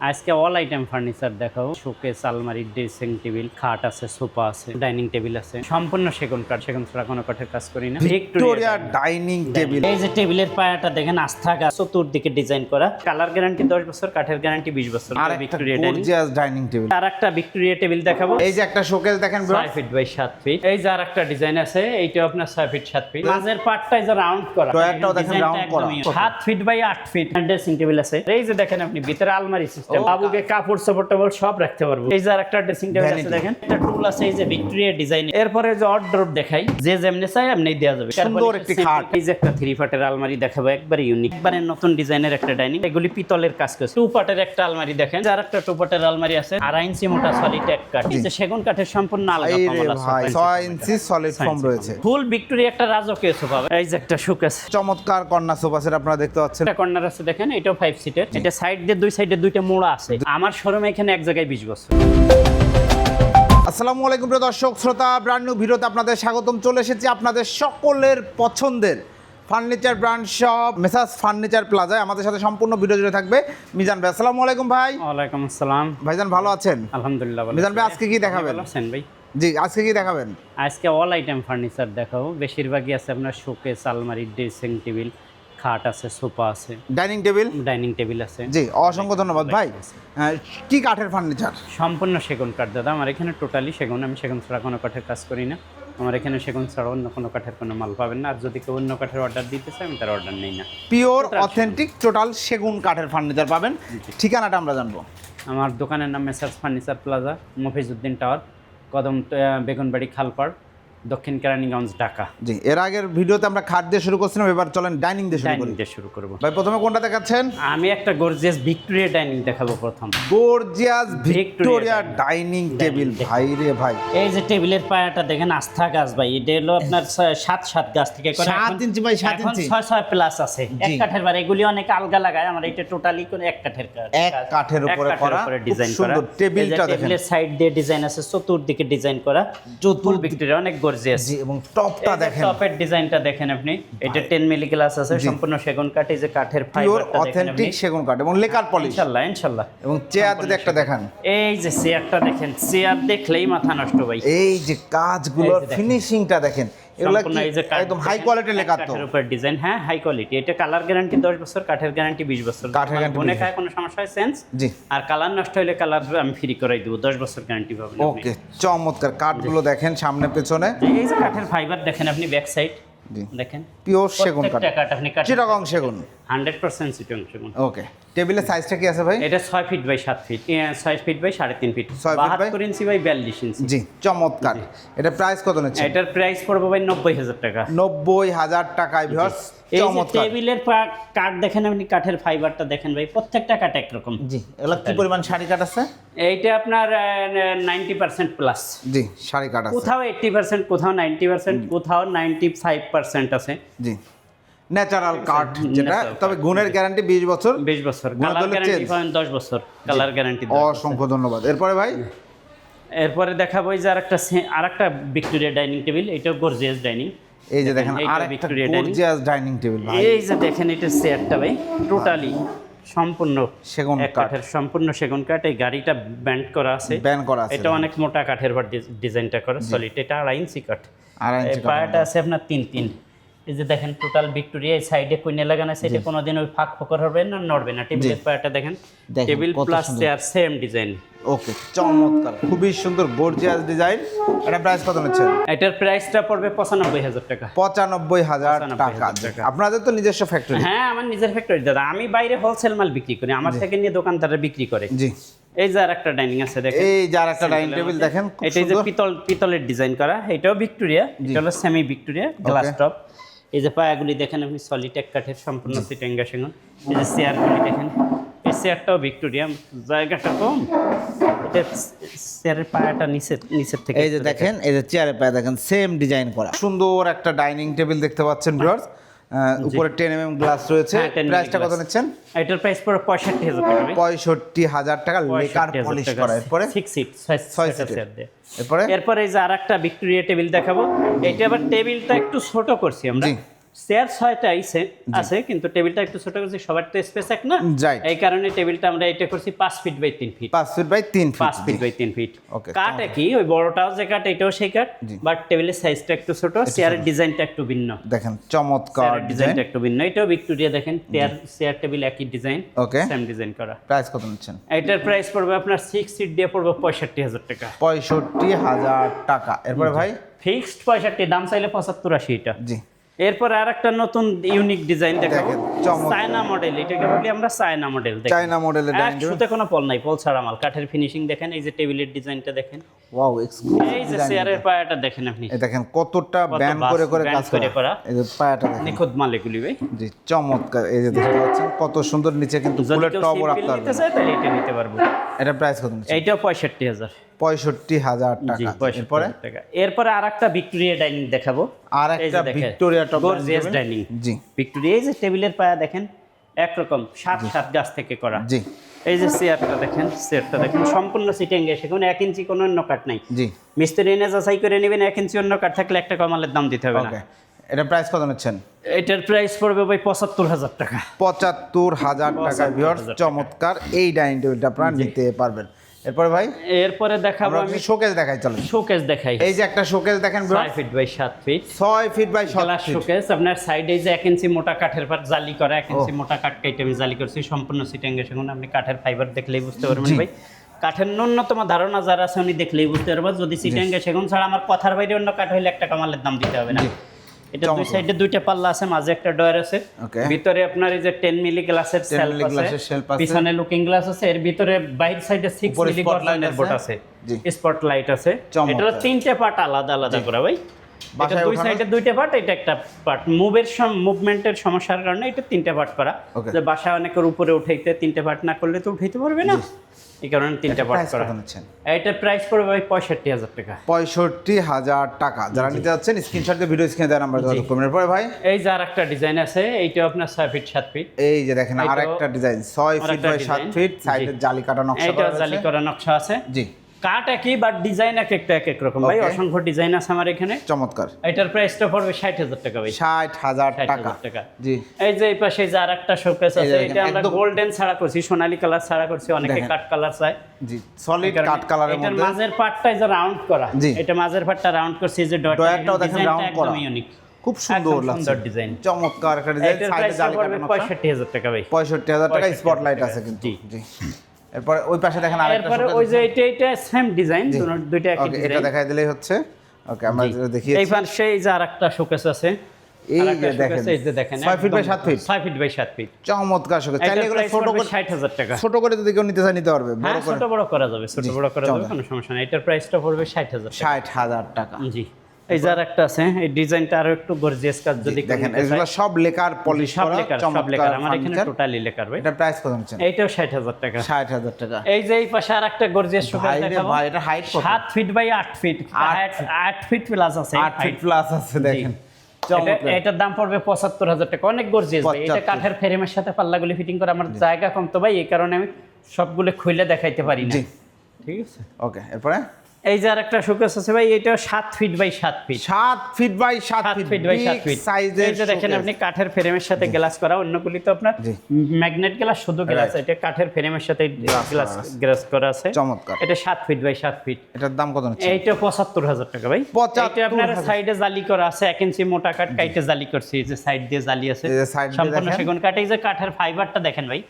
আজকে all item furniture দেখাবো showcase আলমারি ড্রেসিং টেবিল খাট আছে সোফা আছে ডাইনিং টেবিল আছে। সম্পূর্ণ সেগুন কাঠ সেগুন ছাড়া কোনো কাঠের কাজ করি না। ভিক্টোরিয়া ডাইনিং টেবিল এই যে টেবিলের পায়াটা দেখেন আস্থা গাছ। চতুর্দিকে ডিজাইন করা। কালার গ্যারান্টি দশ বছর কাঠের গ্যারান্টি বিশ বছর আর একটা ভিক্টোরিয়া ডাইনিং টেবিল আর একটা ভিক্টোরিয়া টেবিল দেখাবো। এই যে একটা শোকেস দেখেন bro। ছয় ফিট বাই সাত ফিট এই যে আর একটা ডিজাইন আছে এইটা আপনার ছয় ফিট সাত ফিট মাঝের পার্টটাই যে রাউন্ড করা। ডয়ারটাও দেখেন round করা। একদমই সাত ফিট বাই আট ফিট ড্রেসিং টেবিল আছে। এই যে দেখেন আপনি ভিতরে আলমারি সিস্টেম বাবুকে কাপড় সব রাখতে পারব। এই যে একটা ড্রেসিং টেবিল আছে দেখেন টুল আছে এই যে ভিক্টোরিয়া ডিজাইন এরপরে যে অর্ডার দেখাই যে যেমনি চাই এমনি দেওয়া যাবে। সুন্দর একটি খাট। এই যে একটা থ্রি পার্টের আলমারি দেখাবো একবারে ইউনিক একবারে নতুন ডিজাইনের একটা ডাইনিং এগুলি পিতলের কাজ করছে। টু পার্টের একটা আলমারি দেখেন যার একটা টু পার্টের আলমারি আছে। আড়াই ইঞ্চি মোটা সলিড এক কাঠ। এই যে সেগুন কাঠের সম্পূর্ণ আলাদা কমলা ছয় ইঞ্চি সলিড ফর্ম রয়েছে। ফুল ভিক্টোরিয়া একটা রাজকীয় সোফা এই যে একটা শোকেস চমৎকার কন্যা সোফা সেট আপনারা দেখতে পাচ্ছেন। একটা কর্নার আছে দেখেন এটা ফাইভ সিটের এটা সাইড দিয়ে দুই সাইডে দুইটা মোড়া আছে। আমার শোরুমে এখানে এক জায়গায় বিশ বছর। আসসালামু আলাইকুম প্রিয় দর্শক শ্রোতা ব্র্যান্ড নিউ ভিডিওতে আপনাদের স্বাগতম। চলে এসেছি আপনাদের সকলের পছন্দের furniture brand shop messrs furniture প্লাজায় আমাদের সাথে সম্পূর্ণ ভিডিও জুড়ে থাকবে মিজান ভাই। আসসালামু আলাইকুম ভাই। ওয়ালাইকুম আসসালাম। ভাইজান ভালো আছেন? আলহামদুলিল্লাহ মিজান ভাই আজকে কি দেখাবেন? আছেন ভাই? জি আজকে কি দেখাবেন? আজকে অল আইটেম ফার্নিচার দেখাবো। বেশিরভাগই আছে আপনার শোকেস আলমারি ড্রেসিং টেবিল খাট আছে সোফা আছে। Dining table? ডাইনিং টেবিল আছে। জি অসংখ্য ধন্যবাদ। ভাই কি কাঠের ফার্নিচার? সম্পূর্ণ সেগুন কাঠ দাদা। আমার এখানে টোটালি সেগুন আমি সেগুন ছাড়া কোনো কাঠের কাজ করি না। আমার এখানে সেগুন ছাড়া অন্য কোনো কাঠের কোনো মাল পাবেন না। আর যদি কেউ অন্য কাঠের অর্ডার দিতে চায় আমি তার অর্ডার নেই না। পিওর অথেন্টিক টোটাল সেগুন। কাঠের ফার্নিচার পাবেন। ঠিকানাটা আমরা জানব। আমার দোকানের নাম messrs furniture plaza Mofizuddin tower কদম বেগুনবাড়ি খালপাড়। দক্ষিণ কেরানীগঞ্জ ঢাকা। জি এর আগের ভিডিওতে আমরা খাট দিয়ে শুরু করছিলাম এবার চলেন ডাইনিং দিয়ে শুরু করি। দিয়ে শুরু করব। ভাই প্রথমে কোনটা দেখাচ্ছেন? আমি একটা গর্জিয়াস ভিক্টোরিয়া ডাইনিং দেখাবো প্রথম। গর্জিয়াস ভিক্টোরিয়া ডাইনিং টেবিল ভাই রে ভাই। এই যে টেবিলের পায়াটা দেখেন আস্থা গাছ ভাই। এটা হলো আপনার ছয়- সাত সাত গাছ থেকে করে ইঞ্চি বাই ইঞ্চি? ছয় ছয় প্লাস আছে। এক কাঠের বার এগুলি অনেক আলগা লাগায়। আমার এটা টোটালি করে এক কাঠের কাজ এক কাঠের উপরে করা, খুব ডিজাইন করা। সুন্দর। টেবিলটা দেখেন। টেবিলের সাইড দিয়ে ডিজাইন আছে চতুর্দিকে ডিজাইন করা। ভিক্টোরিয়া অনেক গর্জিয়াস জি এবং টপটা দেখেন। টপের ডিজাইনটা দেখেন আপনি এটা 10 মিলি গ্লাস আছে সম্পূর্ণ সেগুন কাঠ এই যে কাঠের ফাইবারটা দেখেন অথেন্টিক সেগুন কাঠ এবং লেকার পলিশ ইনশাআল্লাহ ইনশাআল্লাহ এবং চেয়ার যদি একটা দেখান। এই যে চেয়ারটা দেখেন চেয়ার দেখলেই মাথা নষ্ট ভাই। এই যে কাজগুলোর। ফিনিশিংটা দেখেন। এগুলো একদম হাই তো। উপর ডিজাইন হ্যাঁ হাই কোয়ালিটি এটা কালার গ্যারান্টি 10 বছর কাঠের গ্যারান্টি 20 বছর। কাঠের guarantee মনে 20 খায় কোনো সমস্যা হয়? সেন্স জি। আর কালার নষ্ট হলে কালার আমি ফ্রি করাই দেবো। 10 বছর গ্যারান্টি পাবেন ওকে চমৎকার। কাঠগুলো দেখেন সামনে পেছনে। এই যে কাঠের ফাইবার দেখেন আপনি ব্যাক সাইড দেখেন। পিওর সেগুন কাঠ আপনি চিটাগং সেগুন। 100% চিটাগং সেগুন। ওকে টেবিলের সাইজটা কি আছে ভাই? এটা 6 feet by 7 feet 6 feet by 3.5 feet ছয় feet by- 72 ইঞ্চি বাই 42 ইঞ্চি জি চমৎকার। এটা প্রাইস কত নিচ্ছে এটার প্রাইস পড়বে ভাই 90000 টাকা। নব্বই হাজার টাকায় ভিউয়ার্স এই যে টেবিলের কাঠ দেখেন আপনি কাঠের ফাইবারটা দেখেন ভাই প্রত্যেকটা কাঠ একরকম। জি এগুলো কি পরিমাণ শাড়ি কাঠ আছে? এইটা আপনার নাইনটি পার্সেন্ট প্লাস জি শাড়ি কাঠ আছে। কোথাও এইটটি পার্সেন্ট কোথাও নাইনটি পার্সেন্ট কোথাও নাইনটি ফাইভ পার্সেন্ট আছে। জি। ন্যাচারাল কাঠ যেটা তবে গুণের গ্যারান্টি বিশ বছর। বিশ বছর। কালার গ্যারান্টি দশ বছর। কালার গ্যারান্টি অসংখ্য ধন্যবাদ। এরপরে ভাই? এরপরে দেখাবো যে আরেকটা আর একটা ভিক্টোরিয়া ডাইনিং টেবিল এটাও গর্জিয়াস ডাইনিং এই যে দেখেন এইটা আর একটা গর্জিয়াস ডাইনিং টেবিল ভাই। এই যে দেখেন এটা চেয়ারটা ভাই টোটালি সম্পূর্ণ সেগুন কাঠ। কাঠের সম্পূর্ণ সেগুন কাঠ। এই গাড়িটা ব্যান্ড করা আছে। ব্যান করা আছে এটা অনেক মোটা কাঠের ভার ডিজাইনটা করা সলিড এটা আড়াই ইঞ্চি কাঠ। আড়াই ইঞ্চি পায়াটা আছে আপনার তিন তিন। এই যে দেখেন টোটাল ভিক্টোরিয়া এই সাইডে কুইনে লাগানো আছে এটা কোনোদিন ওই ফাঁক ফোকর হবে না নড়বে না। টেবিলের পায়াটা দেখেন, table plus chair same design okay চমৎকার। খুবই সুন্দর গর্জিয়াস ডিজাইন। এটা প্রাইস কত নিচ্ছেন? এটার প্রাইসটা পড়বে পঁচানব্বই হাজার টাকা। পঁচানব্বই হাজার 95,000 টাকা টাকা। আপনাদের তো নিজস্ব ফ্যাক্টরি হ্যাঁ আমার নিজের ফ্যাক্টরি দাদা। আমি বাইরে হোলসেল মাল বিক্রি করি আমার থেকে নিয়ে দোকানদাররা বিক্রি করে। জি। এই যে আর একটা ডাইনিং আছে দেখেন। এই যার একটা ডাইনিং টেবিল দেখেন এটা যে পিতল পিতলের ডিজাইন করা। এটাও ভিক্টোরিয়া এটা হলো সেমি ভিক্টোরিয়া গ্লাস টপ এই যে পায়াগুলি দেখেন আপনি সলিড এক কাঠের সম্পূর্ণ সিটেঙ্গা সেগুন। এই যে চেয়ারগুলি দেখেন। এই চেয়ারটাও ভিক্টোরিয়া জায়গাটা কম। এটা চেয়ারের পায়াটা নিচে নিচের থেকে এই যে দেখেন এই যে পায়ে দেখেন সেম ডিজাইন করা। সুন্দর একটা ডাইনিং টেবিল দেখতে পাচ্ছেন ভিউয়ার্স উপরে টেন এম গ্লাস রয়েছে। হ্যাঁ, 10 mm প্রাইসটা কত নিচ্ছেন? এটার প্রাইস পড়ে পঁয়ষট্টি হাজার টাকা পঁয়ষট্টি হাজার টাকা লেকার পলিশ করা। এরপরে? সিক্স সিট ছয় এরপরে? এরপরে এই যে আর একটা ভিক্টোরিয়া টেবিল দেখাবো এইটা আবার টেবিলটা একটু ছোট করছি আমরা। চেয়ার ছয়টাই আছে কিন্তু টেবিলটা একটু ছোট করছি সবার তো স্পেস এক না. এই কারণে টেবিলটা আমরা এটা করছি পাঁচ ফিট বাই তিন ফিট পাঁচ ফিট বাই তিন পাঁচ ফিট বাই তিন ফিট কাঠ একই ওই বড়টাও যে কাঠ এটাও সেই কাঠ বাট টেবিলের সাইজটা একটু ছোট চেয়ারের ডিজাইনটা একটু ভিন্ন। দেখেন চমৎকার ডিজাইন ডিজাইনটা একটু ভিন্ন। এটাও ভিক্টোরিয়া দেখেন চেয়ার চেয়ার টেবিল একই ডিজাইন Okay. সেম ডিজাইন করা। প্রাইস কত নিচ্ছেন? এটার প্রাইস পড়বে আপনার সিক্স সিট দিয়ে পড়বে পঁয়ষট্টি হাজার টাকা। পঁয়ষট্টি হাজার টাকা। এরপরে ভাই? ফিক্সড পঁয়ষট্টি দাম চাইলে পঁচাত্তর আশি এটা। জি। এরপর আর একটা নতুন ইউনিক ডিজাইন দেখাবো। দেখেন, চায়না মডেল এটাকে বলি আমরা চায়না মডেল চায়না মডেলের শুতে কোনো পল নাই পল ছাড়া মাল। কাঠের ফিনিশিং দেখেন এই যে টেবিলের ডিজাইনটা দেখেন। ওয়াও এক্সক্লুসিভ এই যে চেয়ারের পায়াটা দেখেন আপনি। এই দেখেন কতটা কত ব্যান্ড করে করে কাজ করে করা। এই যে পায়াটা দেখেন। নিখুঁত মাল এগুলি ভাই। জি চমৎকার। এই যে দেখতে পাচ্ছেন কত সুন্দর নিচে কিন্তু ফুলের সিম্পল রাখতে নিতে পারবেন তাহলে এটা নিতে পারব। এটা প্রাইস কত নিচ্ছে? এইটাও পঁয়ষট্টি হাজার টাকা। এরপরে? আর একটা ভিক্টোরিয়া ডাইনিং দেখাবো। আর একটা ভিক্টোরিয়া ডাইনিং জি। ভিক্টোরিয়া এই যে টেবিলের পায়া দেখেন একরকম সাত সাত গাছ থেকে করা। জি। এই যে চেয়ারটা দেখেন চেয়ারটা দেখেন সম্পূর্ণ সিটিং এসে কোনো এক ইঞ্চি কোনো অন্য কাঠ নাই। জি। মিস্ত্রি এনে যাচাই করে নেবেন এক ইঞ্চি অন্য কাঠ থাকলে একটা কমালের দাম দিতে হবে না। এটা প্রাইস কত নিচ্ছেন? এটার প্রাইস পড়বে ভাই পঁচাত্তর হাজার টাকা। পঁচাত্তর হাজার টাকা ভিউয়ার্স হাজার টাকা। চমৎকার। এই ডাইনিং টেবিলটা আপনারা নিতে পারবেন। এরপরে ভাই? এরপরে দেখাবো আমি শোকেস দেখাই চলেন। শোকেস দেখাই। এই যে একটা শোকেস দেখেন ছয় ভিউয়ার্স ফিট বাই সাত ফিট ছয় ফিট বাই সাত গ্লাস ফিট শোকেস আপনার সাইডে যে এক ইঞ্চি মোটা কাঠের পাট জালি করা এক ইঞ্চি মোটা কাঠ কেটে আমি জালি করছি সম্পূর্ণ সিটেঙ্গে সেগুন। আপনি কাঠের ফাইবার দেখলেই বুঝতে পারবেন। ভাই। কাঠের ন্যূনতম ধারণা যারা আছে উনি দেখলেই বুঝতে পারবেন। যদি সিটেঙ্গে সেগুন ছাড়া আমার কথার বাইরে অন্য কাঠ হইলে একটা কামালের দাম দিতে হবে না। এটা দুই সাইডে দুইটা পাল্লা আছে মাঝে একটা ডয়ার আছে। ভিতরে আপনার এই যে 10 মিলি গ্লাসের সেলফ আছে। পিছনে লুকিং গ্লাস আছে এর ভিতরে বাইরের সাইডে 6 উপরে মিলি গর্জনের বোর্ড আছে। স্পটলাইট আছে এটা তিনটে পার্ট আলাদা আলাদা করা ভাই। বাসায় দুই সাইডে দুইটা পার্ট এটা একটা পার্ট মুভের মুভমেন্টের সমস্যার কারণে এটা তিনটে পার্ট করা যে বাসা অনেকের উপরে উঠাইতে তিনটে পার্ট না করলে তো উঠাইতে পারবে না। এই কারণে তিনটে পার্ট করা। এটার প্রাইস পড়বে ভাই পঁয়ষট্টি হাজার টাকা। পঁয়ষট্টি হাজার টাকা। যারা নিতে যাচ্ছেন স্ক্রিনশট দিয়ে ভিডিও স্ক্রিনে দেওয়া নাম্বার করবেন। এরপরে ভাই? এই যে আর একটা ডিজাইন আছে এইটা আপনার ছয় ফিট সাত ফিট এই যে দেখেন আর একটা ডিজাইন ছয় ফিট বাই সাত ফিট। সাইডে জালি কাটা নকশা করা জালি করা নকশা আছে। জি। কাঠ একই বাট ডিজাইন এক একটা এক এক রকম। ভাই অসংখ্য ডিজাইন আছে আমার এখানে। চমৎকার। এটার প্রাইসটা পড়বে ষাট হাজার টাকা ভাই। ষাট হাজার টাকা। টাকা। জি। এই যে এই পাশে যে আর একটা শোকেস আছে এটা আমরা গোল্ডেন ছাড়া করছি সোনালী কালার ছাড়া করছি অনেকে। কাঠ কালার চায়। জি সলিড কাট কালারের এটার মধ্যে। মাঝের পার্টটা যে রাউন্ড করা। এটা মাঝের পার্টটা রাউন্ড করছি যে ডট ডয়ারটাও দেখেন round করা। ইউনিক খুব সুন্দর লাগছে। ডিজাইন চমৎকার একটা ডিজাইন সাইডে জালি কাটা নকশা। পঁয়ষট্টি হাজার টাকা ভাই। পঁয়ষট্টি হাজার টাকা। স্পটলাইট আছে কিন্তু। জি। এরপরে ওই পাশে দেখেন আরেকটা এরপরে ওই যে এটা এটা সেম ডিজাইন দুইটা একই ওকে এটা ডিজাইন দেখাই দিলেই হচ্ছে। ওকে আমরা যেটা দেখিয়েছি এই পাশে এই যে আরেকটা শোকেস আছে। এই যে দেখেন এই যে দেখেন ছয় ফিট বাই সাত ফিট ছয় ফিট বাই সাত ফিট চমৎকার শোকেস চাইলে এগুলো ছোট করে ষাট হাজার টাকা। ছোট করে যদি কেউ নিতে চায় নিতে পারবে। হ্যাঁ বড় করে। ছোট বড় করা যাবে ছোট বড় করা যাবে। কোনো সমস্যা নেই। এটার প্রাইসটা পড়বে ষাট হাজার টাকা। ষাট হাজার টাকা। জি। এই যার একটা আছে এই ডিজাইনটা আরও একটু গর্জিয়াস কাজ যদি দেখেন এগুলো সব লেকার পলিশ সব করা লেকার সব লেকার। আমার এখানে টোটালি লেকার ভাই। এটা প্রাইস কত নিচ্ছেন? এইটাও ষাট হাজার টাকা। ষাট হাজার টাকা। এই যে এই পাশে আর একটা গর্জিয়াস শোকেস দেখাবো। ভাই এটা হাইট কত? সাত ফিট বাই আট ফিট আট আট ফিট প্লাস আছে আট ফিট প্লাস আছে দেখেন। এটার দাম পড়বে পঁচাত্তর হাজার টাকা। অনেক গর্জিয়াস ভাই। এটা কাঠের ফ্রেমের সাথে পাল্লাগুলি ফিটিং করে। আমার জায়গা কম তো ভাই এই কারণে আমি সবগুলো খুলে দেখাইতে পারি না। ঠিক আছে? ওকে এরপরে? এই যে একটা শোকেস আছে ভাই এটা সাত ফিট বাই সাত ফিট সাত ফিট বাই সাত ফিট ফিট বাই সাত ফিট সাইজের দেখেন আপনি কাঠের ফ্রেমের সাথে গ্লাস করা অন্যগুলি তো আপনার ম্যাগনেট গ্লাস শুধু গ্লাস এটা কাঠের ফ্রেমের সাথে গ্লাস গ্লাস করা আছে। চমৎকার। এটা সাত ফিট বাই সাত ফিট এটার দাম কত এইটা পঁচাত্তর হাজার টাকা ভাই। 75,000 এটা আপনার সাইডে জালি করা আছে এক ইঞ্চি মোটা কাঠ কাইটে জালি করছি এই যে সাইড দিয়ে জালি আছে। এই যে side দিয়ে সম্পূর্ণ সেগুন কাঠ এই যে কাঠের ফাইবারটা দেখেন ভাই।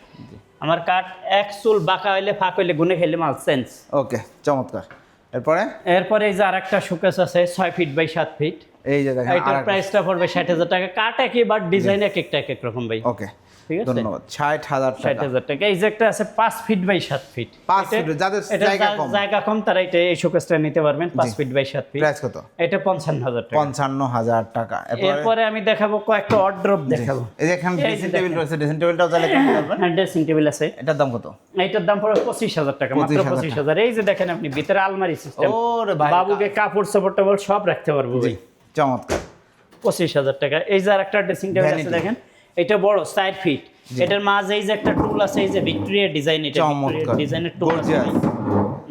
আমার কাঠ এক চুল বাঁকা হইলে ফাঁক হইলে গুনে খেলে মাল সেন্স ওকে চমৎকার। এরপরে? এরপরে এই যে আরেকটা শোকেস আছে 6 ফিট বাই 7 ফিট এই যে দেখেন এইটার প্রাইসটা পড়বে ষাট হাজার টাকা। কাট একই বাট ডিজাইন এক একটা এক এক রকম ভাই। ওকে ঠিক আছে? ধন্যবাদ। ষাট হাজার ষাট হাজার টাকা। এই যে একটা আছে পাঁচ ফিট বাই সাত ফিট। পাঁচ এটা- যাদের জায়গা কম। জায়গা কম তারা এটা এই শোকেসটা নিতে পারবেন পাঁচ ফিট বাই সাত ফিট। প্রাইস কত? এটা পঞ্চান্ন হাজার টাকা। পঞ্চান্ন হাজার টাকা। এরপরে এরপরে আমি দেখাবো কয়েকটা অর্ড্রপ দেখাবো। এই যে এখানে ড্রেসিং টেবিল রয়েছে ড্রেসিং টেবিলটাও চাইলে কিনতে পারবেন। হ্যাঁ ড্রেসিং টেবিল আছে। এটার দাম কত? এইটার দাম পড়বে পঁচিশ হাজার টাকা মাত্র পঁচিশ হাজার এই যে দেখেন আপনি ভিতরে আলমারি সিস্টেম ওরে বাবুকে কাপড় সাপড় টাপড় সব রাখতে পারব ভাই। চমৎকার। পঁচিশ হাজার টাকা। এই যে আর একটা ড্রেসিং টেবিল আছে দেখেন। এটা বড় সাইড ফিট এটার মাঝে এই যে একটা টুল আছে এই যে ভিক্টোরিয়া ডিজাইন এটা ডিজাইনের টুল আছে।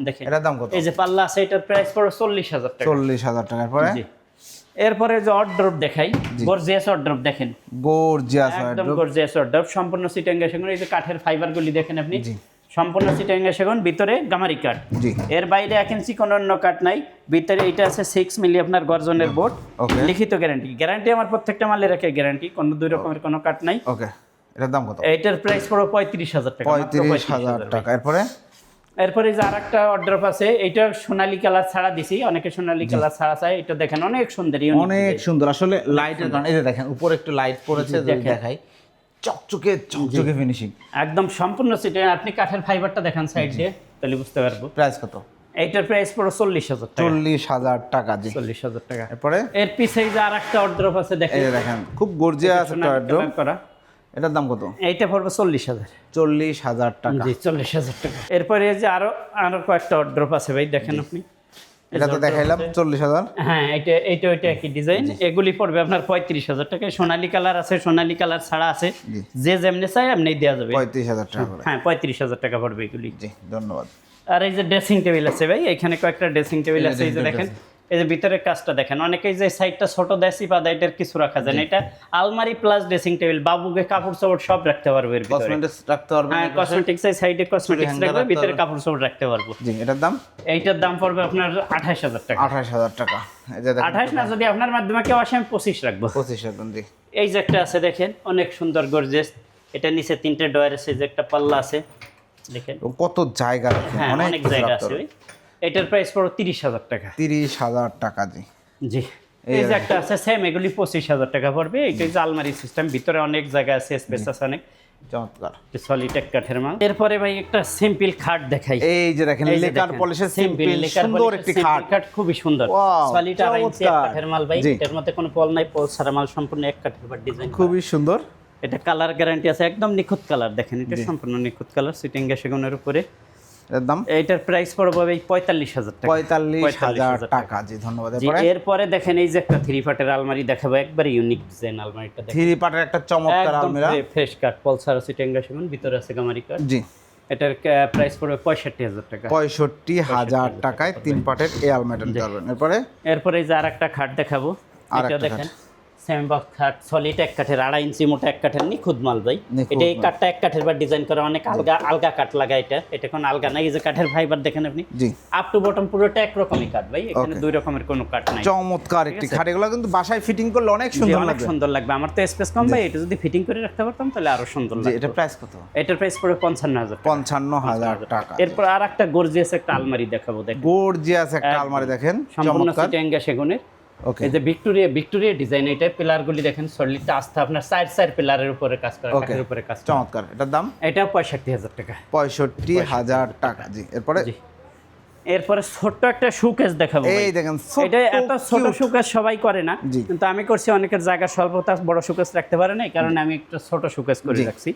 দেখেন এটার দাম কত? এই যে পাল্লা আছে এটার প্রাইস চল্লিশ হাজার টাকা। চল্লিশ হাজার টাকার পরে জি। এরপরে যে অর্ডার দেখাই গর্জিয়াস অর্ডার দেখেন। গর্জিয়াস একদম গর্জিয়াস অর্ডার সম্পূর্ণ সিটাঙ্গা সঙ্গে এই যে কাঠের ফাইবার গুলি দেখেন আপনি। জি। সম্পূর্ণ সিটাঙ্গা সেগুন ভিতরে গামারি কাঠ জি। এর বাইরে এক ইঞ্চি কোনো অন্য কাঠ নাই। ভিতরে এটা আছে সিক্স মিলি আপনার গর্জনের বোর্ড. লিখিত গ্যারান্টি গ্যারান্টি আমার প্রত্যেকটা মালে রাখে গ্যারান্টি কোনো দুই রকমের কোনো কাঠ নাই। ওকে এটার দাম কত? এইটার প্রাইস পড়ো পঁয়ত্রিশ হাজার টাকা পঁয়ত্রিশ 35,000 হাজার টাকা। এরপরে? এরপরে যে আরেকটা অর্ডার আছে এইটা সোনালী কালার ছাড়া দিছি অনেকে সোনালী কালার ছাড়া চায় এটা দেখেন অনেক সুন্দর অনেক সুন্দর। আসলে লাইটের কারণে এই যে দেখেন উপরে একটু লাইট পড়েছে। দেখাই। চকচকে চকচকে ফিনিশিং একদম সম্পূর্ণ সিটে আপনি কাঠের ফাইবারটা দেখান সাইড দিয়ে তাহলে বুঝতে পারব। প্রাইস কত? এইটার প্রাইস পড়ো চল্লিশ হাজার টাকা। চল্লিশ হাজার টাকা জি। চল্লিশ হাজার টাকা। এরপরে? এর পিছে যে আর একটা অর্ডার আছে এই দেখেন যে দেখেন খুব গর্জিয়াস আছে। করা। এটার দাম কত? এইটা পড়বে চল্লিশ হাজার। চল্লিশ হাজার টাকা। জি চল্লিশ হাজার টাকা। এরপরে এই যে আরও আরও কয়েকটা অর্ডার আছে ভাই দেখেন আপনি। এটা তো দেখাইলাম চল্লিশ হাজার। হ্যাঁ এটা এইটা ওইটা একই ডিজাইন এগুলি পড়বে আপনার পঁয়ত্রিশ হাজার টাকা সোনালী কালার আছে সোনালী কালার ছাড়া আছে। যে যেমনি চাই এমনি দেওয়া যাবে। পঁয়ত্রিশ হাজার টাকা হ্যাঁ পঁয়ত্রিশ হাজার টাকা পড়বে এগুলি। জি ধন্যবাদ। আর এই যে ড্রেসিং টেবিল আছে ভাই এখানে কয়েকটা ড্রেসিং টেবিল আছে এই যে দেখেন। এই যে ভিতরের কাজটা দেখেন অনেকেই যে সাইডটা ছোট দেশি বা এটার কিছু রাখা যায় না। এটা আলমারি প্লাস ড্রেসিং টেবিল বাবুকে কাপড় চোপড় সব রাখতে পারবে এর ভিতরে। কসমেটিক্স রাখতে পারবেন হ্যাঁ কসমেটিক্স এর সাইডে কসমেটিক্স রাখবে ভিতরে কাপড় চোপড় রাখতে পারব। জি এটার দাম? এইটার দাম পড়বে আপনার আঠাশ হাজার টাকা। আঠাশ হাজার টাকা। এই যে দেখেন আঠাশ না যদি আপনার মাধ্যমে কেউ আসে আমি পঁচিশ রাখব। পঁচিশ হাজার জি। এই যে একটা আছে দেখেন অনেক সুন্দর গর্জেস এটা নিচে তিনটে ডয়ার আছে এই যে একটা পাল্লা আছে। দেখেন। কত জায়গা রাখেন হ্যাঁ অনেক জায়গা আছে এটার প্রাইস পড়ো তিরিশ হাজার টাকা। তিরিশ হাজার টাকা জি। জি। এই যে একটা আছে সেম এগুলি পঁচিশ হাজার টাকা পড়বে। এটা যে আলমারি সিস্টেম ভিতরে অনেক জায়গা আছে স্পেস আছে অনেক। চমৎকার। সলিটেক কাঠের মাল। এরপরে ভাই একটা সিম্পল খাট দেখাই। এই যে দেখেন লেকার পলিশের সিম্পল সুন্দর একটি খাট। খাট খুবই সুন্দর। Wow, সলিড আড়াই ইঞ্চি এক কাঠের মাল ভাই এটার মধ্যে কোনো পল নাই পল ছাড়া মাল সম্পূর্ণ এক কাঠের বা ডিজাইন খুবই সুন্দর। এটা কালার গ্যারান্টি আছে একদম নিখুঁত কালার দেখেন এটা সম্পূর্ণ নিখুঁত কালার সিটিং গ্যাসেগুনের উপরে। এর দাম? এইটার প্রাইস পড়বে পঁয়তাল্লিশ হাজার টাকা। পঁয়তাল্লিশ হাজার টাকা। জি ধন্যবাদ। এরপরে? দেখেন এই যে একটা থ্রি পার্টের আলমারি দেখাবো একবারে ইউনিক ডিজাইন আলমারিটা থ্রি পার্টের একটা চমৎকার আলমিরা। ফ্রেশ কাঠ পলসার আছে টেঙ্গা সেগুন ভিতরে আছে গামারি কাঠ জি। এটার প্রাইস পড়বে পঁয়ষট্টি হাজার টাকা। পঁয়ষট্টি হাজার টাকায় তিন পার্টের এই আলমারিটা এরপরে? এরপরে এই যে আর একটা খাট দেখাবো আর এটা দেখেন। সেম বক্স খাট সলিড এক কাঠের আড়াই ইঞ্চি মোটা এক কাঠের নিখুঁত মাল ভাই। এটা এই কাঠটা এক কাঠের বা ডিজাইন করা অনেক আলগা আলগা কাঠ লাগা এটা। এটা কোনো আলগা নাই এই যে কাঠের ফাইবার দেখেন আপনি। আপ টু বটম পুরোটা একরকমই কাঠ ভাই এখানে দুই রকমের কোনো কাঠ নাই। চমৎকার একটি খাট এগুলো কিন্তু বাসায় ফিটিং করলে অনেক সুন্দর অনেক লাগবে। সুন্দর লাগবে। আমার তো স্পেস কম ভাই এটা যদি ফিটিং করে রাখতে পারতাম তাহলে আরও সুন্দর লাগবে এটা প্রাইস কত? এটার প্রাইস পড়বে পঞ্চান্ন হাজার পঞ্চান্ন হাজার টাকা। এরপর আর একটা গর্জিয়াস একটা আলমারি দেখাবো দেখ গর্জিয়াস একটা আলমারি দেখেন সম্পূর্ণ সেগুনের। এই যে ভিক্টোরিয়া ভিক্টোরিয়া ডিজাইন এটা পিলারগুলি দেখেন সলিডটা আস্থা আপনার সাইড সাইড পিলারের উপরে কাজ করা কাঠের উপরে কাজ চমৎকার। এটার দাম? এটা পঁয়ষট্টি হাজার টাকা। পঁয়ষট্টি হাজার টাকা। জি এরপরে? এরপরে ছোট্ট একটা শোকেস দেখাবো এই দেখেন এটা এত ছোট শোকেস সবাই করে না কিন্তু আমি করছি অনেকের জায়গা স্বল্পতা বড় শোকেস রাখতে পারে না কারণে আমি একটা ছোট শোকেস করে রাখছি।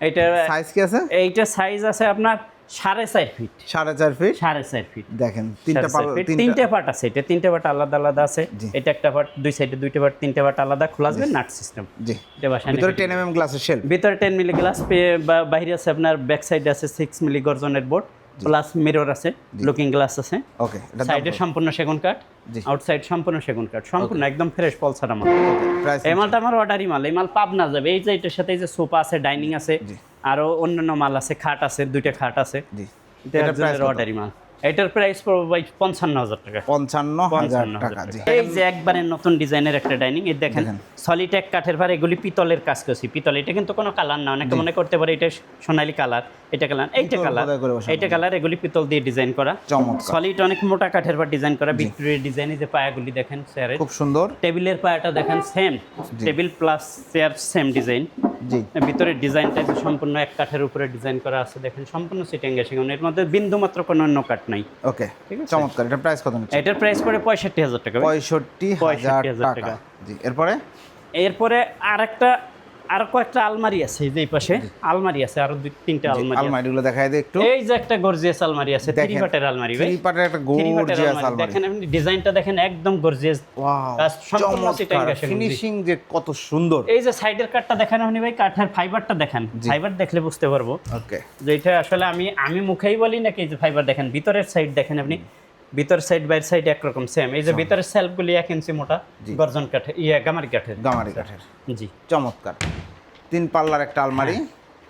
এটা সাইজ কি আছে? এইটা সাইজ আছে আপনার সাড়ে চার ফিট সাড়ে চার ফিট সাড়ে চার ফিট দেখেন তিনটা। তিনটা পার্ট আছে। এটা তিনটে পার্ট আলাদা আলাদা আছে। এটা একটা পার্ট দুই সাইডে দুইটা পার্ট তিনটে পার্ট আলাদা। খোলা যাবে নাট সিস্টেম জি। এটা বাসায় ভিতরে গ্লাসের শেল ভিতরে টেন মিলি গ্লাস বাইরে আছে আপনার ব্যাক সাইডে আছে সিক্স মিলি গর্জনের বোর্ড প্লাস মিরর আছে লুকিং গ্লাস আছে। ওকে সাইডে সম্পূর্ণ সেগুন কাঠ। আউটসাইড সম্পূর্ণ সেগুন কাঠ। সম্পূর্ণ একদম ফ্রেশ পলসার আমার। এই মালটা আমার অর্ডারই মাল এই মাল পাবনা যাবে। এই যে এটার সাথে এই যে সোফা আছে ডাইনিং আছে আরও অন্যান্য মাল আছে খাট আছে দুইটা খাট আছে। এটা অর্ডারই মাল। এটার প্রাইস পড়বে ভাই পঞ্চান্ন হাজার টাকা। পঞ্চান্ন হাজার টাকা জি। এই যে একবারে নতুন ডিজাইনের একটা ডাইনিং এই দেখেন। সলিড এক কাঠের ভার এগুলি পিতলের কাজ করছি। পিতল এটা কিন্তু কোনো কালার না অনেকে মনে করতে পারে এটা সোনালী কালার এটা কালার এইটা কালার। এইটা কালার এগুলি পিতল দিয়ে ডিজাইন করা। সলিড অনেক মোটা কাঠের ভার ডিজাইন করা ভিক্টোরিয়ার ডিজাইনে যে পায়াগুলি দেখেন চেয়ারের খুব সুন্দর। টেবিলের পায়াটা দেখেন same table plus chair same design জি। ভিতরের ডিজাইনটা সম্পূর্ণ এক কাঠের উপরে ডিজাইন করা আছে দেখেন সম্পূর্ণ সিটিং গেছে এর মধ্যে বিন্দু মাত্র কোনো অন্য কাঠ নাই। ওকে ঠিক আছে। চমৎকার। এটা প্রাইস কত নিচ্ছে এটার প্রাইস পড়ে পঁয়ষট্টি হাজার টাকা পঁয়ষট্টি হাজার 65,000 টাকা। জি এরপরে? এরপরে আর একটা আর কয়েকটা আলমারি আছে এই যে পাশে। আলমারি আছে আরও দুই তিনটা আলমারি আছে। আলমারিগুলো দেখাই দিই একটু। এই যে একটা গর্জিয়াস আলমারি আছে থ্রি। পাটের আলমারি ভাই। থ্রি পার্টের একটা গর্জিয়াস আলমারি আলমারি। দেখেন আপনি ডিজাইনটা দেখেন একদম গর্জিয়াস ওয়াও ফিনিশিং যে কত সুন্দর। এই যে সাইডের কাঠটা দেখেন আপনি ভাই কাঠের ফাইবারটা দেখেন। ফাইবার দেখলে বুঝতে পারব। ওকে যে এটা আসলে আমি আমি মুখেই বলি নাকি এই যে ফাইবার দেখেন ভিতরের সাইড দেখেন আপনি। ভিতর সাইড বাইর সাইড একরকম সেম এই যে ভিতরের সেলফগুলি এক ইঞ্চি মোটা গর্জন কাঠের ইয়ে গামারি কাঠের। গামারি কাঠের। জি। চমৎকার। তিন পাল্লার একটা আলমারি।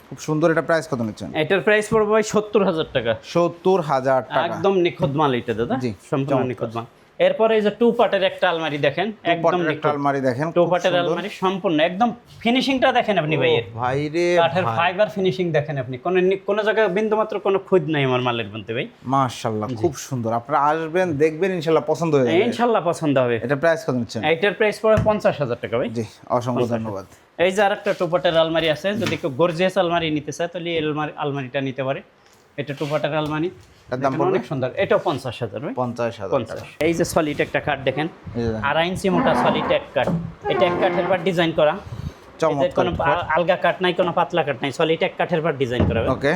খুব সুন্দর। এটা প্রাইস কত নিচ্ছেন? এটার প্রাইস পড়বে ভাই সত্তর হাজার টাকা। সত্তর হাজার টাকা। একদম নিখুঁত মাল এটা দাদা। জি, সম্পূর্ণ নিখুঁত মাল। এরপরে এই যে টু পার্টের একটা আলমারি দেখেন একদম একটা আলমারি দেখেন টু পার্টের আলমারি সম্পূর্ণ একদম ফিনিশিংটা দেখেন আপনি ভাই ভাই রে কাঠের ফাইবার ফিনিশিং দেখেন আপনি। কোন কোন জায়গায় বিন্দু মাত্র কোনো খুদ নাই আমার মালের মধ্যে ভাই। মাশাআল্লাহ খুব সুন্দর। আপনারা আসবেন দেখবেন ইনশাআল্লাহ পছন্দ হয়ে যাবে। ইনশাল্লাহ পছন্দ হবে। এটা প্রাইস কত নিচ্ছেন? এইটার প্রাইস পড়ে পঞ্চাশ হাজার টাকা ভাই। জি অসংখ্য ধন্যবাদ। এই যে আরেকটা টু পার্টের আলমারি আছে যদি কেউ গর্জিয়াস আলমারি নিতে চায় তাহলে এই আলমারি আলমারিটা নিতে পারে। এটা টুপাটের আলমারি। দাম অনেক সুন্দর। এটা পঞ্চাশ হাজার পঞ্চাশ হাজার পঞ্চাশ। এই যে সলিড একটা কাঠ দেখেন। আড়াই ইঞ্চি মোটা সলিড এক কাঠ এটা এক কাঠের পর ডিজাইন করা। কোনো আলগা কাঠ নাই কোনো পাতলা কাঠ নাই। সলিড এক কাঠের পর ডিজাইন করা okay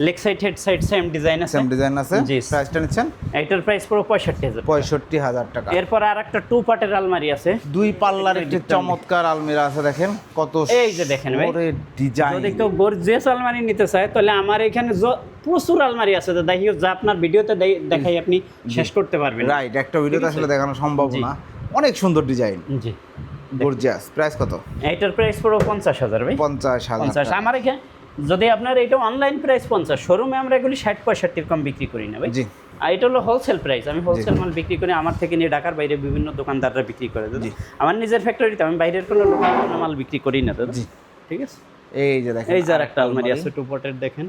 leg side head side same design আছে? সেম ডিজাইন আছে। জি। প্রাইসটা নিচ্ছেন? এইটার প্রাইস পুরো পঁয়ষট্টি হাজার পঁয়ষট্টি হাজার টাকা। এরপর আর একটা টু পার্টের আলমারি আছে। দুই পাল্লার একটি চমৎকার আলমিরা আছে দেখেন কত এই যে দেখেন ভাই। ডিজাইন যদি কেউ গর্জিয়াস আলমারি নিতে চায় তাহলে আমার এখানে য- প্রচুর আলমারি আছে। তো দেখিও যা আপনার ভিডিওতে দেখাই আপনি শেষ করতে পারবেন। রাইট একটা ভিডিওতে আসলে দেখানো সম্ভব না। অনেক সুন্দর ডিজাইন জি। গর্জিয়াস প্রাইস কত? এইটার প্রাইস পুরো পঞ্চাশ হাজার ভাই। পঞ্চাশ হাজার পঞ্চাশ। টাকা। আমার এখানে যদি আপনার এটা অনলাইন প্রাইস পঞ্চাশ শোরুমে আমরা এগুলি ষাট পঁয়ষট্টির কম বিক্রি করি না ভাই। আর এটা হলো হোলসেল প্রাইস আমি হোলসেল মাল বিক্রি করি আমার থেকে নিয়ে ঢাকার বাইরে বিভিন্ন দোকানদাররা বিক্রি করে দাদা আমার নিজের ফ্যাক্টরিতে আমি বাইরের কোনো মাল বিক্রি করি না দাদা ঠিক আছে? এই যে দেখেন এই যে আর একটা আলমারি। আছে টু পটের দেখেন।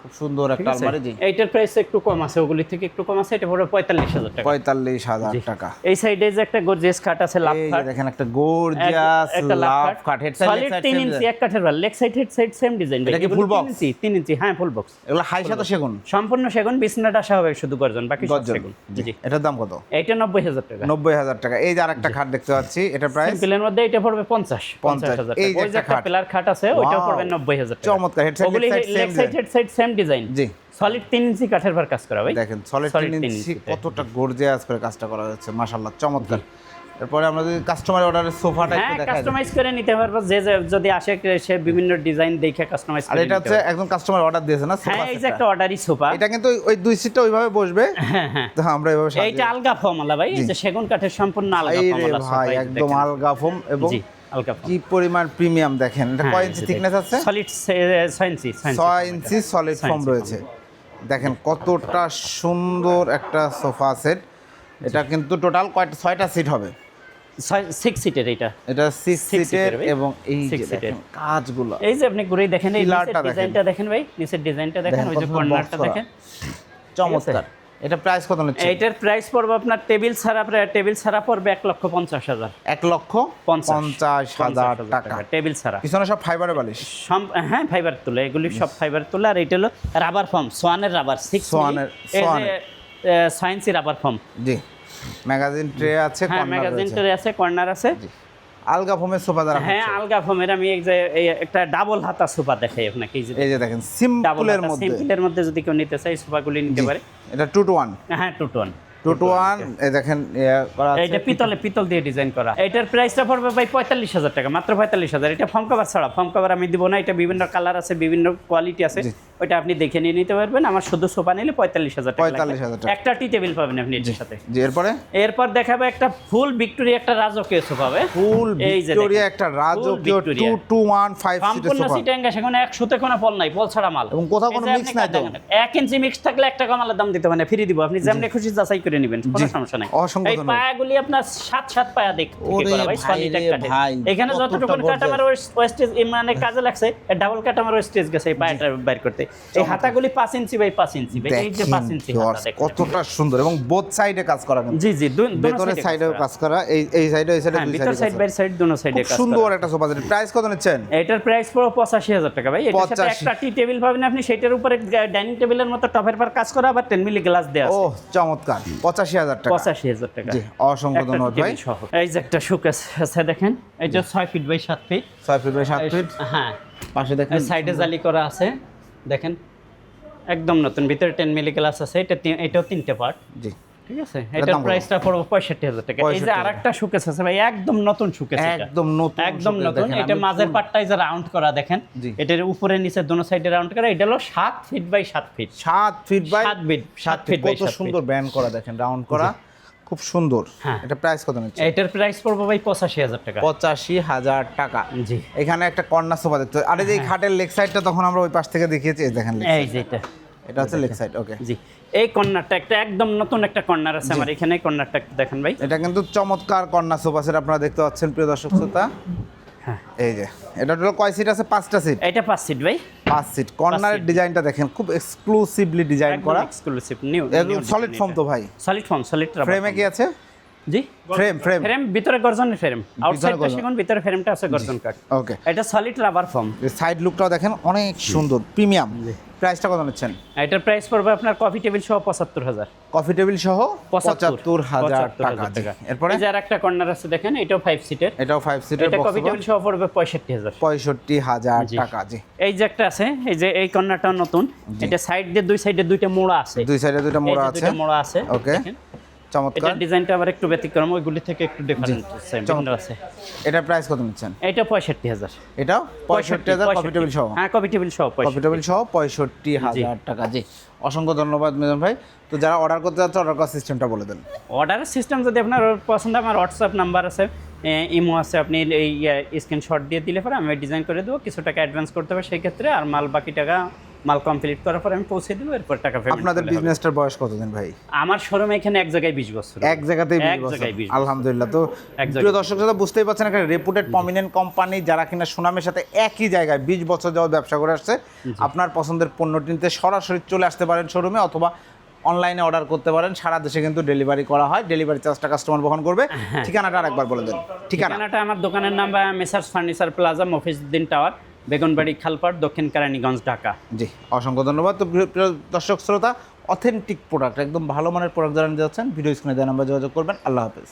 খুব সুন্দর একটা আলমারি জি। এইটার প্রাইস একটু কম আছে ওগুলি থেকে একটু কম আছে এটা পড়বে পঁয়তাল্লিশ হাজার টাকা। পঁয়তাল্লিশ হাজার টাকা। এই সাইডে যে একটা গর্জিয়াস কাঠ আছে লাভ কাঠ দেখেন একটা গর্জিয়াস লাভ কাঠ হেড সলিড তিন ইঞ্চি এক কাঠের ভালো leg side head side same design এটা কি box? ইঞ্চি তিন ইঞ্চি হ্যাঁ ফুল বক্স এগুলো হাই সাথে সেগুন? সম্পূর্ণ সেগুন বিছনাটা আসা হবে শুধু গর্জন বাকি সব সেগুন। জি। এটার দাম কত? এইটা নব্বই হাজার টাকা। নব্বই হাজার টাকা। এই যে আরেকটা খাট দেখতে পাচ্ছি এটা প্রাইস সিম্পলের মধ্যে এটা পড়বে পঞ্চাশ। পঞ্চাশ। হাজার টাকা। ওই যে একটা খাট। পিলার খাট আছে ওইটাও পড়বে নব্বই হাজার টাকা। চমৎকার। Head side leg side head side same design জি। সলিড তিন ইঞ্চি কাঠের ভার কাজ করা ভাই। দেখেন সলিড Solid তিন তিন ইঞ্চি ইঞ্চিতে। কতটা গর্জিয়াস করে কাজটা করা হচ্ছে মাশাআল্লাহ চমৎকার। এরপরে আমরা যদি কাস্টমার অর্ডারের সোফাটা হ্যাঁ একটু দেখাই। কাস্টমাইজ করে নিতে পারব। যে যদি আসে সে বিভিন্ন ডিজাইন দেখে কাস্টমাইজ করে আর এটা হচ্ছে একদম কাস্টমার অর্ডার দিয়েছে না সোফা হ্যাঁ এই যে একটা অর্ডারই সোফা এটা কিন্তু ওই- দুই সিটটা ওইভাবে বসবে। হ্যাঁ হ্যাঁ। তো আমরা এইভাবে সাজিয়ে- এইটা আলগা ফর্মালা ভাই। এই যে সেগুন কাঠের সম্পূর্ণ আলগা ফর্মালা ভাই একদম আলগা ফোম এবং জি কি পরিমাণ প্রিমিয়াম দেখেন? এটা কয় ইঞ্চি থিকনেস আছে? সলিড ছয় ইঞ্চি ছয় ইঞ্চি সলিড ফোম রয়েছে। দেখেন কতটা সুন্দর একটা সোফা সেট। এটা কিন্তু টোটাল কয়টা ছয়টা সিট হবে? সিক্স সিটের এটা। এটা সিক্স সিটের এবং এই যে Six কাজগুলো। এই যে আপনি ঘুরেই দেখেন এই। ডিজাইনটা দেখেন। ভাই। নিচের ডিজাইনটা দেখেন ওই যে কর্নারটা দেখেন। চমৎকার। এটা প্রাইস কত নিচ্ছে এইটার প্রাইস পড়বে আপনার টেবিল ছাড়া টেবিল ছাড়া পড়বে এক লক্ষ পঞ্চাশ হাজার। এক লক্ষ পঞ্চাশ। হাজার টাকা। টেবিল ছাড়া। পিছনে সব ফাইবারে বালিশ? সম- হ্যাঁ ফাইবার তুলে এগুলি সব ফাইবার তুলে আর এটা হলো রাবার ফর্ম সোয়ানের রাবার সিক্স সোয়ানের। সায়েন্সি রাবার ফর্ম জি। ম্যাগাজিন ট্রে আছে হ্যাঁ ম্যাগাজিন ট্রে আছে কর্নার আছে। আলগা ফোমের সোফা দ্বারা হ্যাঁ আলগা ফর্মের আমি এই যে একটা ডাবল হাতা সোফা দেখাই আপনাকে এই যে এই যে দেখেন। সিম্পলের মধ্যে। সিম্পলের মধ্যে যদি কেউ নিতে চায় সোফাগুলি নিতে পারে। এটা টু টু ওয়ান হ্যাঁ two tone two two one এই দেখেন করা আছে। এটা পিতলে পিতল দিয়ে ডিজাইন করা। এটার প্রাইসটা পড়বে ভাই পঁয়তাল্লিশ হাজার টাকা মাত্র পঁয়তাল্লিশ হাজার। এটা ফর্ম কভার ছাড়া ফর্ম কভার আমি দিব না এটা বিভিন্ন কালার আছে বিভিন্ন কোয়ালিটি আছে। ওইটা আপনি দেখে নিয়ে নিতে পারবেন। আমার শুধু সোফা নিলে পঁয়তাল্লিশ হাজার 45,000 লাগবে। একটা টি টেবিল পাবেন আপনি এটার সাথে। এরপরে? এরপর দেখাবো একটা ফুল ভিক্টোরিয়া একটা রাজকীয় সোফা হবে। ফুল ভিক্টোরিয়া একটা রাজকীয় টু টু ওয়ান ফাইভ সম্পূর্ণ সিটাঙ্গা সেখানে এক সুতে কোনো ফল নাই ফল ছাড়া মাল। এবং কোথাও কোনো আপনি নাই তো? এক ইঞ্চি মিক্স থাকলে একটা টাকা মালের দাম দিতে মানে ফ্রি দিব। আপনি যেমনি খুশি যাচাই করে নেবেন কোনো সমস্যা নাই। এই পায়াগুলি আপনার সাত সাত পায়া দেখ ভাই ভাই এখানে যতটুকু। আমার ওয়েস্টেজ মানে কাজে লাগছে ডাবল কাট আমার ওয়েস্টেজ গেছে এই পায়াটা বাইর করতে। এই হাতাগুলি পাঁচ ইঞ্চি বাই পাঁচ ইঞ্চি এই যে পাঁচ ইঞ্চি কতটা সুন্দর এবং বোথ সাইডে কাজ করা জি জি ভেতরের সাইডেও কাজ করা এই এই সাইডে এই সাইডে হ্যাঁ দুই ভিতর সাইড বাই সাইড দুনো সাইডে কাজ সুন্দর একটা সোফা সেট। প্রাইস কত নিচ্ছেন? এটার প্রাইস পুরো পঁচাশি হাজার টাকা ভাই। এটার সাথে একটা টি টেবিল পাবেন আপনি সেটার উপরে ডাইনিং টেবিলের মতো টপের পর কাজ করা আবার টেন মিলি গ্লাস দেওয়া ও আছে চমৎকার। পঁচাশি হাজার টাকা। পঁচাশি হাজার টাকা। জি অসংখ্য ধন্যবাদ ভাই। এই যে একটা শোকেস আছে দেখেন। এই যে ছয় ফিট বাই সাত ফিট ছয় ফিট বাই সাত ফিট হ্যাঁ। পাশে দেখেন। সাইডে জালি করা আছে। দেখেন একদম নতুন ভিতরে টেন মিলি গ্লাস আছে এটা এটাও তিনটে পার্ট জি। ঠিক আছে? এটার এটার দাম কত? প্রাইসটা পড়বে পঁয়ষট্টি হাজার টাকা। এই যে আরেকটা শোকেস আছে ভাই একদম নতুন শোকেস একদম নতুন একদম নতুন। এটা মাঝের পাটটাই যে রাউন্ড করা দেখেন। এটার উপরে নিচে দোনো সাইডে রাউন্ড করা এটা হলো সাত ফিট বাই সাত ফিট সাত ফিট বাই সাত ফিট সাত ফিট কত সুন্দর ব্যান্ড করা দেখেন রাউন্ড করা। খুব সুন্দর। হ্যাঁ। এটা প্রাইস কত নিচ্ছে? এটার প্রাইস পড়বে ভাই পঁচাশি হাজার টাকা। পঁচাশি হাজার টাকা। জি। এখানে একটা কর্নার সোফা দেখতে আর এই যে এই খাটের লেগ সাইডটা তখন আমরা ওই পাশ থেকে দেখিয়েছি এই দেখেন হ্যাঁ। এই যে এটা এটা হচ্ছে লেগ সাইড ওকে জি। এই কর্নারটা একটা একদম নতুন একটা কর্নার আছে আমার। এখানে কর্নারটা দেখেন ভাই। এটা কিন্তু চমৎকার কর্নার সোফা সেট আপনারা দেখতে পাচ্ছেন প্রিয় দর্শক শ্রোতা। হ্যাঁ এই যে এটা হলো কয় সিট আছে? পাঁচটা সিট এটা পাঁচ সিট ভাই। পাঁচ সিট কর্নারের ডিজাইনটা দেখেন খুব এক্সক্লুসিভলি ডিজাইন করা। এক্সক্লুসিভ নিউ সলিড ফর্ম তো ভাই। সলিড ফর্ম সলিড ফ্রেমে কি আছে? জি? ফ্রেম ফ্রেম ফ্রেম ভিতরে গর্জনের ফ্রেম আউটসাইডটা গর্জন। সেগুন ভিতরে ফ্রেমটা আছে গর্জন কাট ওকে এটা সলিড রাবার ফর্ম সাইড লুকটাও দেখেন অনেক সুন্দর। প্রিমিয়াম প্রাইসটা কত নিচ্ছেন? এটার প্রাইস পড়বে আপনার কফি টেবিল সহ পঁচাত্তর হাজার। কফি টেবিল সহ পঁচাত্তর। হাজার টাকা এরপরে? এই যে আর একটা কর্নার আছে দেখেন এটাও ফাইভ সিটের এটাও ফাইভ সিটের এটা কফি টেবিল সহ পড়বে পঁয়ষট্টি হাজার। পঁয়ষট্টি হাজার। টাকা জি। এই যে একটা আছে এই যে এই কর্নারটাও নতুন। এটা সাইড দিয়ে দুই সাইডে দুইটা মোড়া আছে। দুই সাইডে দুইটা মোড়া আছে দুইটা মোড়া আছে ওকে দেখেন। চমৎকার। ডিজাইনটা আবার একটু ব্যতিক্রম ওইগুলি থেকে একটু ডিফারেন্ট আছে এটার প্রাইস কত নিচ্ছেন? এটা পঁয়ষট্টি হাজার। এটাও? পঁয়ষট্টি হাজার কফি টেবিল সহ? হ্যাঁ কফি টেবিল সহ কফি টেবিল সহ পঁয়ষট্টি হাজার টাকা। জি অসংখ্য ধন্যবাদ মেজন ভাই। তো যারা অর্ডার করতে যাচ্ছে অর্ডার করার সিস্টেমটা বলে দেন। অর্ডারের সিস্টেম যদি আপনার পছন্দ আমার হোয়াটসঅ্যাপ নাম্বার আছে ইমো আছে আপনি এই স্ক্রিনশট দিয়ে দিলে পরে আমি ডিজাইন করে দেবো কিছু টাকা অ্যাডভান্স করতে হবে সেই ক্ষেত্রে আর মাল বাকি টাকা মাল কমপ্লিট করার পরে আমি পৌঁছে দেবো এরপর টাকা পেমেন্ট আপনাদের বিজনেসটার বয়স কতদিন ভাই? আমার শোরুম এখানে এক জায়গায় বিশ বছর। এক জায়গাতেই এক বিশ বছর। জায়গায় বিশ বছর। আলহামদুলিল্লাহ। তো প্রিয় দর্শক যারা বুঝতেই পারছেন একটা রেপুটেড প্রমিনেন্ট কোম্পানি যারা কিনা সুনামের সাথে একই জায়গায় বিশ বছর যাওয়া ব্যবসা করে আসছে। আপনার পছন্দের পণ্যটি নিতে সরাসরি চলে আসতে পারেন শোরুমে অথবা অনলাইনে অর্ডার করতে পারেন। সারা দেশে কিন্তু ডেলিভারি করা হয়। ডেলিভারি চার্জটা কাস্টমার বহন করবে। ঠিকানাটা আরেকবার বলে দেন। ঠিকানাটা আমার দোকানের নাম messrs furniture plaza Mofizuddin tower Begunbari Khalpar, Dakshin Keraniganj, Dhaka. জি, অসংখ্য ধন্যবাদ। তো দর্শক, শ্রোতা অথেন্টিক প্রোডাক্ট একদম ভালো মানের প্রোডাক্ট যারা নিতে যাচ্ছেন ভিডিও স্ক্রিনে দেওয়া নাম্বার যোগাযোগ করবেন। আল্লাহ হাফেজ।